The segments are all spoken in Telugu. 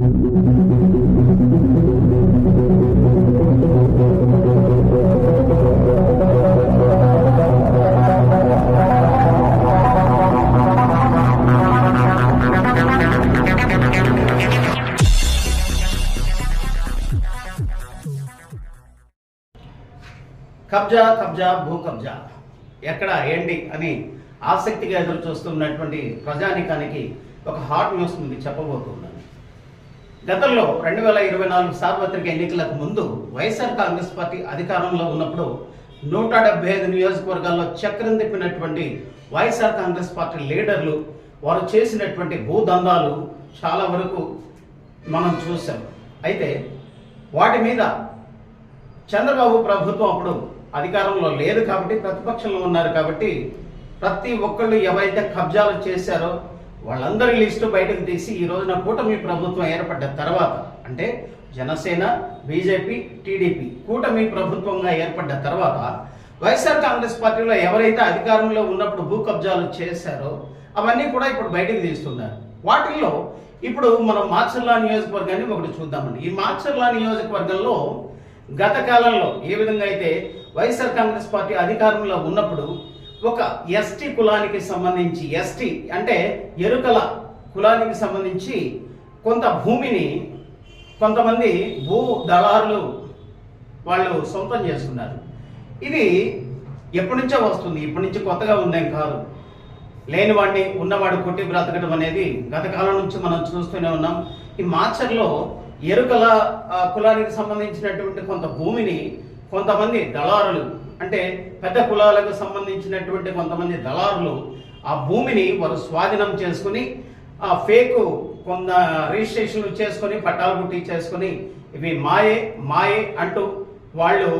కబ్జా కబ్జా భూ కబ్జా. ఎక్కడ ఏంటి అని ఆసక్తిగా ఎదురు చూస్తున్నటువంటి ప్రజానికానికి ఒక హాట్ న్యూస్ ఉంది చెప్పబోతున్నాను గతంలో రెండు వేల ఇరవై నాలుగు సార్వత్రిక ఎన్నికలకు ముందు వైఎస్ఆర్ కాంగ్రెస్ పార్టీ అధికారంలో ఉన్నప్పుడు నూట డెబ్బై ఐదు నియోజకవర్గాల్లో చక్రం తిప్పినటువంటి వైఎస్ఆర్ కాంగ్రెస్ పార్టీ లీడర్లు వారు చేసినటువంటి భూదందాలు చాలా వరకు మనం చూసాం. అయితే వాటి మీద చంద్రబాబు ప్రభుత్వం అప్పుడు అధికారంలో లేదు కాబట్టి ప్రతిపక్షంలో ఉన్నారు కాబట్టి ప్రతి ఒక్కళ్ళు ఎవరైతే కబ్జాలు చేశారో వాళ్ళందరి లిస్టు బయటకు తీసి ఈ రోజున కూటమి ప్రభుత్వం ఏర్పడ్డ తర్వాత అంటే జనసేన బీజేపీ టీడీపీ కూటమి ప్రభుత్వంగా ఏర్పడ్డ తర్వాత వైఎస్ఆర్ కాంగ్రెస్ పార్టీలో ఎవరైతే అధికారంలో ఉన్నప్పుడు భూ కబ్జాలు చేశారో అవన్నీ కూడా ఇప్పుడు బయటకు తీస్తున్నారు. వాటిల్లో ఇప్పుడు మనం మాచర్లా నియోజకవర్గాన్ని ఒకటి చూద్దామండి. ఈ మాచర్లా నియోజకవర్గంలో గత కాలంలో ఏ విధంగా అయితే వైఎస్ఆర్ కాంగ్రెస్ పార్టీ అధికారంలో ఉన్నప్పుడు ఒక ఎస్టీ కులానికి సంబంధించి ఎస్టీ అంటే ఎరుకల కులానికి సంబంధించి కొంత భూమిని కొంతమంది భూ దళారులు వాళ్ళు సొంతం చేసుకున్నారు. ఇది ఎప్పటి నుంచో వస్తుంది. ఇప్పటి నుంచి కొత్తగా ఉందేం కాదు. లేనివాడిని ఉన్నవాడు కొట్టి బ్రతకడం అనేది గత కాలం నుంచి మనం చూస్తూనే ఉన్నాం. ఈ మాచర్లో ఎరుకల కులానికి సంబంధించినటువంటి కొంత భూమిని కొంతమంది దళారులు అంటే పెద్ద కులాలకు సంబంధించినటువంటి కొంతమంది దళారులు ఆ భూమిని వారు స్వాధీనం చేసుకుని ఆ ఫేక్ కొంత రిజిస్ట్రేషన్లు చేసుకొని పట్టాలు పుట్టి చేసుకొని ఇవి మాయే మాయే అంటూ వాళ్ళు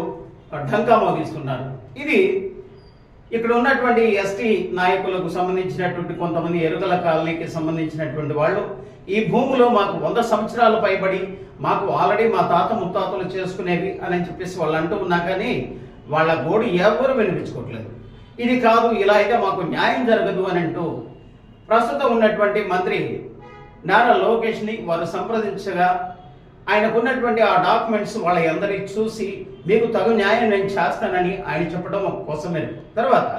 ఢంకా మోగిస్తున్నారు ఇది ఇక్కడ ఉన్నటువంటి ఎస్టీ నాయకులకు సంబంధించినటువంటి కొంతమంది ఎరుకల కాలనీకి సంబంధించినటువంటి వాళ్ళు ఈ భూములో మాకు వంద సంవత్సరాలు పైబడి మాకు ఆల్రెడీ మా తాత ముత్తాతలు చేసుకునేవి అని చెప్పేసి వాళ్ళు అంటూ ఉన్నా కానీ వాళ్ళ గోడు ఎవరు వినిపించుకోవట్లేదు. ఇది కాదు ఇలా అయితే మాకు న్యాయం జరగదు అని అంటూ ప్రస్తుతం ఉన్నటువంటి మంత్రి నారా లోకేష్ని వారు సంప్రదించగా ఆయనకున్నటువంటి ఆ డాక్యుమెంట్స్ వాళ్ళ అందరి చూసి మీకు తగు న్యాయం నేను చేస్తానని ఆయన చెప్పడం ఒక కోసమే. తర్వాత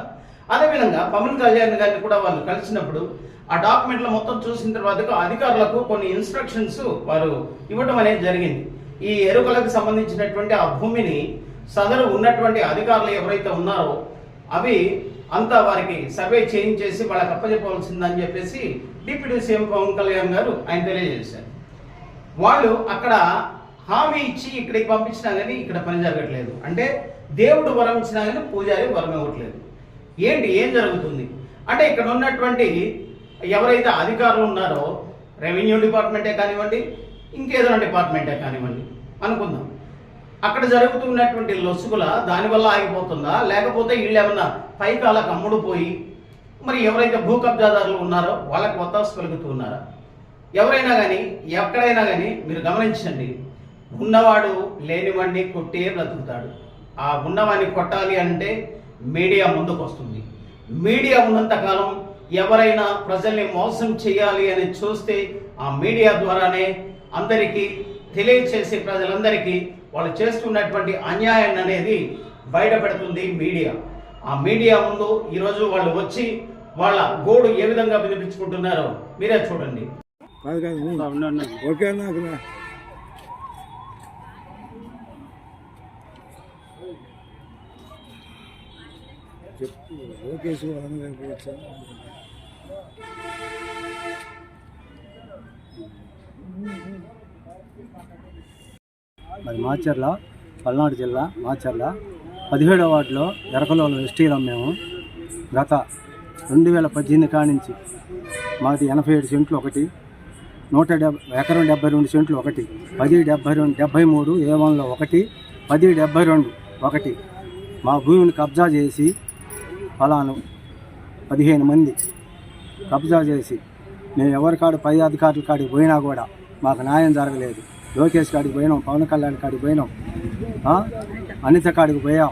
అదేవిధంగా పవన్ కళ్యాణ్ గారిని కూడా వాళ్ళు కలిసినప్పుడు ఆ డాక్యుమెంట్లు మొత్తం చూసిన తర్వాత అధికారులకు కొన్ని ఇన్స్ట్రక్షన్స్ వారు ఇవ్వడం అనేది జరిగింది. ఈ ఎరుకలకు సంబంధించినటువంటి ఆ భూమిని సదరు ఉన్నటువంటి అధికారులు ఎవరైతే ఉన్నారో అవి అంతా వారికి సర్వే చేయించేసి వాళ్ళకి అప్పచెప్పవలసిందని చెప్పేసి డిప్యూటీ సీఎం పవన్ కళ్యాణ్ గారు ఆయన తెలియజేశారు. వాళ్ళు అక్కడ హామీ ఇచ్చి ఇక్కడికి పంపించినా కానీ ఇక్కడ పని జరగట్లేదు. అంటే దేవుడు వరం ఇచ్చినా కానీ పూజారి వరం ఇవ్వట్లేదు. ఏంటి? ఏం జరుగుతుంది? అంటే ఇక్కడ ఉన్నటువంటి ఎవరైతే అధికారులు ఉన్నారో రెవెన్యూ డిపార్ట్మెంటే కానివ్వండి ఇంకేదైనా డిపార్ట్మెంటే కానివ్వండి అనుకుందాం. అక్కడ జరుగుతున్నటువంటి లొసుగుల దానివల్ల ఆగిపోతుందా? లేకపోతే వీళ్ళు ఏమన్నా పైకాలకు కమ్ముడు పోయి మరి ఎవరైతే భూ కబ్జాదారులు ఉన్నారో వాళ్ళకి ఒత్తాసు కలుగుతున్నారా? ఎవరైనా కానీ ఎక్కడైనా కానీ మీరు గమనించండి. ఉన్నవాడు లేనివాడిని కొట్టే బ్రతుకుతాడు. ఆ ఉన్నవాడిని కొట్టాలి అంటే మీడియా ముందుకు వస్తుంది మీడియా ఉన్నంతకాలం ఎవరైనా ప్రజల్ని మోసం చేయాలి అని చూస్తే ఆ మీడియా ద్వారానే అందరికీ తెలియచేసి ప్రజలందరికీ వాళ్ళు చేస్తున్నటువంటి అన్యాయాన్ని అనేది బయటపెడుతుంది మీడియా ఆ మీడియా ముందు ఈరోజు వాళ్ళు వచ్చి వాళ్ళ గోడు ఏ విధంగా వినిపించుకుంటున్నారో మీరే చూడండి కాదు ఓకే అది మాచర్ల పల్నాడు జిల్లా మాచర్ల. పదిహేడవ వార్డులో ఎరకలోలు ఎస్టీలం మేము. గత రెండు వేల పద్దెనిమిది కానించి మాది ఎనభై ఏడు సెంట్లు ఒకటి నూట డెబ్బై ఎకరం డెబ్బై రెండు సెంట్లు ఒకటి పది డెబ్బై రెండు డెబ్బై మూడు ఏ వన్లో ఒకటి పది డెబ్బై రెండు ఒకటి. మా భూమిని కబ్జా చేసి ఫలాను పదిహేను మంది కబ్జా చేసి మేము ఎవరి కాడు పై అధికారుల కాడికి పోయినా కూడా మాకు న్యాయం జరగలేదు. లోకేష్ కాడికి పోయినాం పవన్ కళ్యాణ్ కాడికి పోయినాం ఆ? అనిత కాడికి పోయాం.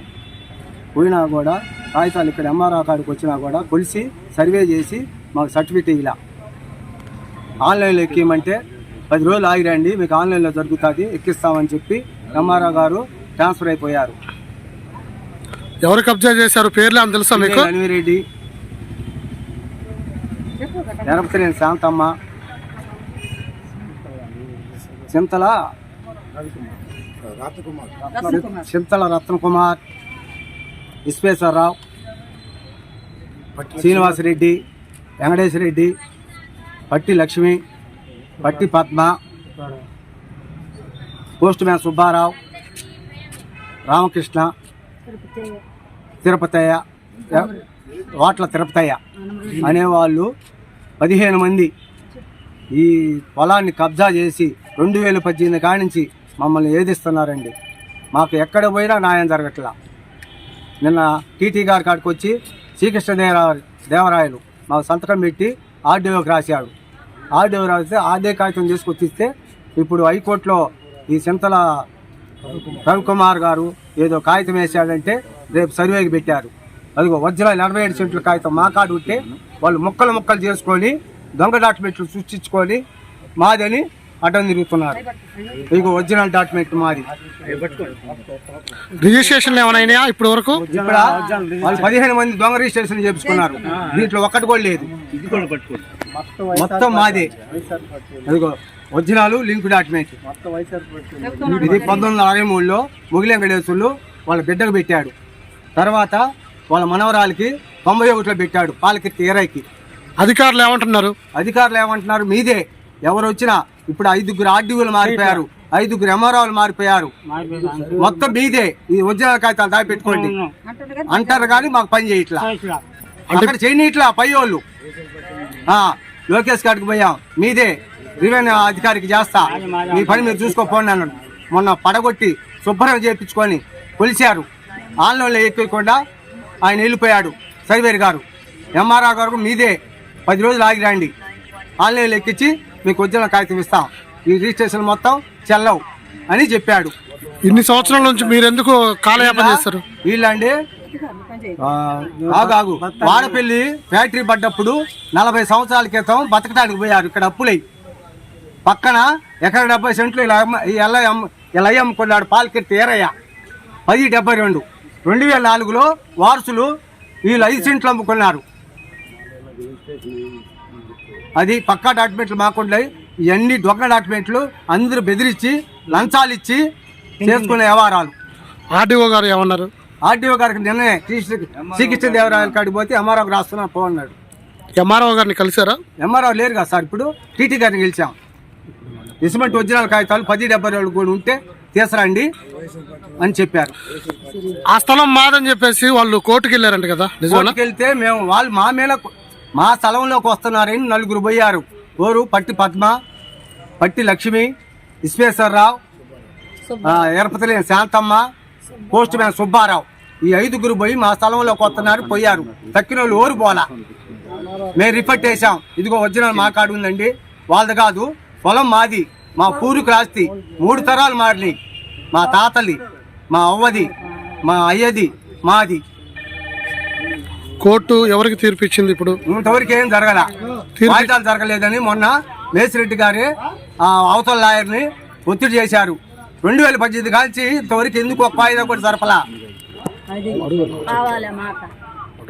పోయినా కూడా కాగితాలు ఇక్కడ ఎంఆర్ఆ కాడికి వచ్చినా కూడా కొలిసి సర్వే చేసి మాకు సర్టిఫికేట్ ఇలా ఆన్లైన్లో ఎక్కియమంటే పది రోజులు ఆగిరండి మీకు ఆన్లైన్లో జరుగుతుంది ఎక్కిస్తామని చెప్పి ఎంఆర్ఓ గారు ట్రాన్స్ఫర్ అయిపోయారు. ఎవరు కబ్జా చేశారు? పేర్లు అని తెలుసా మీకు? అనివిరెడ్డి ఎరపతిరేని శాంతమ్మ. చింతల చింతల రత్నకుమార్ విశ్వేశ్వరరావు శ్రీనివాసరెడ్డి వెంకటేశ్వరరెడ్డి పట్టి లక్ష్మి పట్టి పద్మ పోస్ట్ మ్యాన్ సుబ్బారావు రామకృష్ణ తిరుపతయ్య వాట్ల తిరుపతయ్య అనేవాళ్ళు పదిహేను మంది ఈ పొలాన్ని కబ్జా చేసి రెండు వేల పద్దెనిమిది కానించి మమ్మల్ని ఏదిస్తున్నారండి? మాకు ఎక్కడ పోయినా న్యాయం జరగట్లా. నిన్న టీటీ గారి కాడికి వచ్చి శ్రీకృష్ణ దేవరాయలు మాకు సంతకం పెట్టి ఆర్డీఓకి రాశాడు ఆర్డీఓ రాస్తే ఆర్డే కాగితం తీసుకొచ్చిస్తే ఇప్పుడు హైకోర్టులో ఈ చింతల రవికుమార్ గారు ఏదో కాగితం వేశాడంటే రేపు సర్వేకి పెట్టారు. అదిగో వజ్రాలు ఎనభై ఏడు సెంట్ల కాగితం మా కాడు ఉంటే వాళ్ళు ముక్కలు ముక్కలు చేసుకొని దొంగ డాక్యుమెంట్లు సృష్టించుకొని మాదని అడ్డం తిరుగుతున్నారు. ఇదిగో ఒరిజినల్ డాక్యుమెంట్ మాది. రిజిస్ట్రేషన్లు ఏమైనా ఇప్పటి వరకు? పదిహేను మంది దొంగ రిజిస్ట్రేషన్ చేపించుకున్నారు. దీంట్లో ఒక్కటి కూడా లేదు. మొత్తం మాదే. అదిగో ఒరిజినల్ లింక్ డాక్యుమెంట్. ఇది పంతొమ్మిది వందల అరవై మూడులో ముగిలి వెంకటేశ్వర్లు వాళ్ళ బిడ్డకు పెట్టాడు. తర్వాత వాళ్ళ మనవరాలకి తొంభై ఒకటిలో పెట్టాడు పాలకి ఇరవైకి అధికారులు ఏమంటున్నారు? అధికారులు ఏమంటున్నారు? మీదే. ఎవరు వచ్చినా ఇప్పుడు ఐదుగురు ఆర్డీఓలు మారిపోయారు. ఐదుగురు ఎంఆర్ఓలు మారిపోయారు. మొత్తం మీదే. ఈ ఒరిజినల్ కాగితాలు దాచి పెట్టుకోండి అంటారు కానీ మాకు పని చేయట్లా. అక్కడ చేయనీట్లా పై వాళ్ళు ఆ, లోకేష్ గారికి పోయాం. మీదే. రెవెన్యూ అధికారికి చేస్తా. మీ పని మీరు చూసుకోపోండి అన్నాడు. మొన్న పడగొట్టి శుభ్రం చేయించుకొని కొలిచారు ఆన్లైన్లో ఎక్కకుండా ఆయన వెళ్ళిపోయాడు. సర్వేర్ గారు. ఎంఆర్ఆర్ గారు మీదే. పది రోజులు ఆగి రండి. ఆన్లైన్లో ఎక్కించి మీకు వచ్చిన కాగితం ఇస్తాం. ఈ రిజిస్ట్రేషన్ మొత్తం చెల్లవు అని చెప్పాడు. ఇన్ని సంవత్సరాల నుంచి మీరు ఎందుకు కాలయాపన చేస్తారు? వీళ్ళండి. ఆగు ఆగు. వాడపల్లి ఫ్యాక్టరీ పడ్డప్పుడు నలభై సంవత్సరాల క్రితం బతకడానికి పోయారు. ఇక్కడ అప్పులై. పక్కన ఎకర డెబ్బై సెంట్లు ఇలా అమ్మ- ఇలా అమ్మ- ఇలా అమ్ముకున్నాడు పాలకెత్తి ఏరయ్య. పది డెబ్బై రెండు. రెండు వేల నాలుగులో వారసులు వీళ్ళు ఐదు సెంట్లు అమ్ముకున్నారు. అది పక్కా డాక్యుమెంట్లు మాకుండాయి ఇవన్నీ దొంగ డాక్యుమెంట్లు అందరూ బెదిరించి లంచాలు ఇచ్చి చేసుకునే వ్యవహారాలు. ఆర్డీఓ గారు ఏమన్నారు? ఆర్డీఓ గారికి నిన్నే శ్రీకృష్ణ దేవరాయల కాడికి పోతే ఎంఆర్ఓకి రాస్తున్నా పో అన్నాడు ఎంఆర్ఓ గారిని కలిసారా ఎంఆర్ఓ లేరు కదా సార్ ఇప్పుడు. టీటీ గారిని గెలిచాం. ఇసుమంటి ఒరిజినల్ కాగితాలు పది డెబ్బై రెండు కూడా ఉంటే తీసురండి అని చెప్పారు. ఆ స్థలం మాదని చెప్పేసి వాళ్ళు కోర్టుకి వెళ్ళారంట కదా కోర్టుకి వెళ్తే మేము వాళ్ళు మా మీద మా స్థలంలోకి వస్తున్నారని నలుగురు పోయారు. ఓరు పట్టి పద్మ పట్టి లక్ష్మి విశ్వేశ్వరరావు ఆ, శాంతమ్మ పోస్ట్ మ్యాన్ సుబ్బారావు. ఈ ఐదుగురు పోయి మా స్థలంలోకి వస్తున్నారు పోయారు. తక్కిన వాళ్ళు ఓరు పోలా? మేము రిపోర్ట్ చేసాం ఇదిగో ఒరిజినల్ మా కాడు ఉందండి. వాళ్ళది కాదు పొలం మాది. మా పూరుకు రాస్తి మూడు తరాలు మారినాయి. మా తాతది మా అవ్వది మా అయ్యది మాది. కోర్టు ఎవరికి తీర్పు ఇచ్చింది ఇప్పుడు? ఇంతవరకు ఏం జరగల. వాయిదాలు జరగలేదని మొన్న మేసిరెడ్డి గారి ఆ, అవతల లాయర్ని ఒత్తిడి చేశారు. రెండు వేల పద్దెనిమిది కాల్చి ఇంతవరకు ఎందుకు ఒక వాయిదా కూడా జరపలా?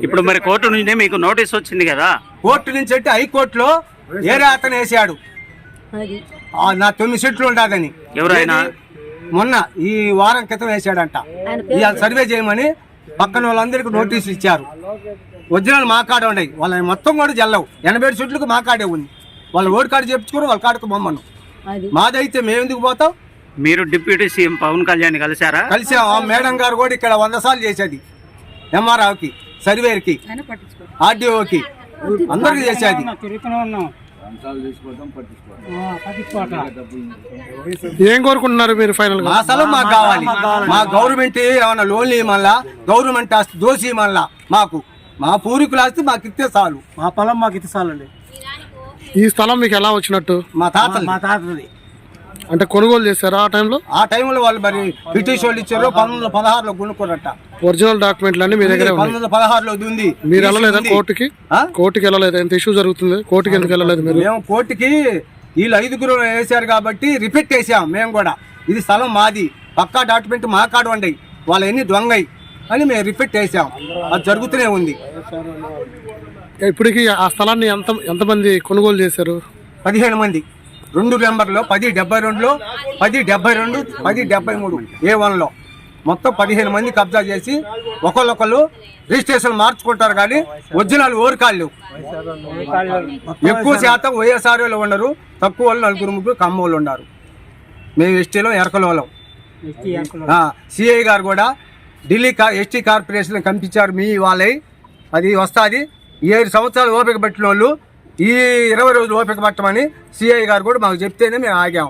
ఇప్పుడు మరి కోర్టు నుంచి మీకు నోటీస్ వచ్చింది కదా? కోర్టు నుంచి అంటే హైకోర్టులో ఏరే అతను వేసాడు. అది. ఆ, నా తొమ్మిది సీట్లు ఉండదని ఎవరైనా? మొన్న ఈ వారం క్రితం వేసాడంట. సర్వే చేయమని పక్కన వాళ్ళందరికీ నోటీసులు ఇచ్చారు. ఒరిజినల్ మా కాడ ఉన్నాయి. వాళ్ళ మొత్తం కూడా జల్లవు. ఎనభై ఏడు సీట్లకు మా కాడే ఉంది. వాళ్ళ ఓడి కాడ చెప్పుకోరు వాళ్ళ కాడకు బొమ్మను. అది. మాదైతే మేము ఎందుకు పోతాం? మీరు డిప్యూటీ సీఎం పవన్ కళ్యాణ్ కలిశారా? కలిసాం. ఆ మేడం గారు కూడా ఇక్కడ వంద సార్లు చేసేది. ఎంఆర్ఆర్కి సర్వేర్కి ఆర్డీఓకి. అందరికి చేసేది. ఏం కోరుకుంటున్నారు మీరు ఫైనల్గా? మా స్థలం మాకు కావాలి. మా గవర్నమెంట్ ఏమన్నా లోన్లు ఇవ్వమల్లా గవర్నమెంట్ ఆస్తి దోసి ఇవ్వమల్లా మాకు మా పూర్వీకుల ఆస్తి మాకు ఇస్తే చాలు. మా పొలం మాకు ఇది చాలండి. ఈ స్థలం మీకు ఎలా వచ్చినట్టు? మా తాతలు మా తాతది. అంటే కొనుగోలు చేశారా ఆ టైంలో? ఆ టైంలో వాళ్ళు మరి బ్రిటిష్ వాళ్ళు ఇచ్చారు పంతొమ్మిది వందల పదహారులో కొనుక్కోరట ఒరిజినల్ డాక్యుమెంట్లు అన్ని మీ దగ్గరే ఉన్నాయి. పదహారులో ఉంది. మీరు వెళ్ళలేదా. కోర్టుకి? కోర్టుకి వెళ్ళలేదు? ఎంత ఇష్యూ జరుగుతుంది. కోర్టుకి ఎందుకు వెళ్ళలేదు మీరు? మేము కోర్టుకి వీళ్ళు ఐదుగురు వేశారు కాబట్టి రిపీట్ వేసాం మేము కూడా. ఇది స్థలం మాది. పక్కా డాక్యుమెంట్ మా కాడ ఉండయి వాళ్ళ ఎన్ని దొంగయి అని మేము రిపీట్ వేసాం అది జరుగుతూనే ఉంది. ఇప్పటికి ఆ స్థలాన్ని ఎంత ఎంతమంది కొనుగోలు చేశారు? పదిహేను మంది. రెండు నెంబర్లో పది డెబ్బై రెండులో పది డెబ్బై రెండు పది డెబ్బై మూడు ఏ వన్లో. మొత్తం పదిహేను మంది కబ్జా చేసి ఒకళ్ళొకళ్ళు రిజిస్ట్రేషన్ మార్చుకుంటారు కానీ ఒరిజినల్ ఓరికాళ్ళు ఎక్కువ శాతం వైఎస్ఆర్ఓలు ఉండరు తక్కువ వాళ్ళు నలుగురు ముగ్గురు కమ్మోళ్ళు ఉన్నారు. మేము ఎస్టీలో ఎరకలోలం సిఐ గారు కూడా ఢిల్లీ కా ఎస్టీ కార్పొరేషన్ కంపించారు మీ వాళ్ళై. అది వస్తుంది. ఏడు సంవత్సరాలు ఓపిక పట్టిన వాళ్ళు ఈ ఇరవై రోజులు ఓపిక పట్టమని సిఐ గారు కూడా మాకు చెప్తేనే మేము ఆగాం.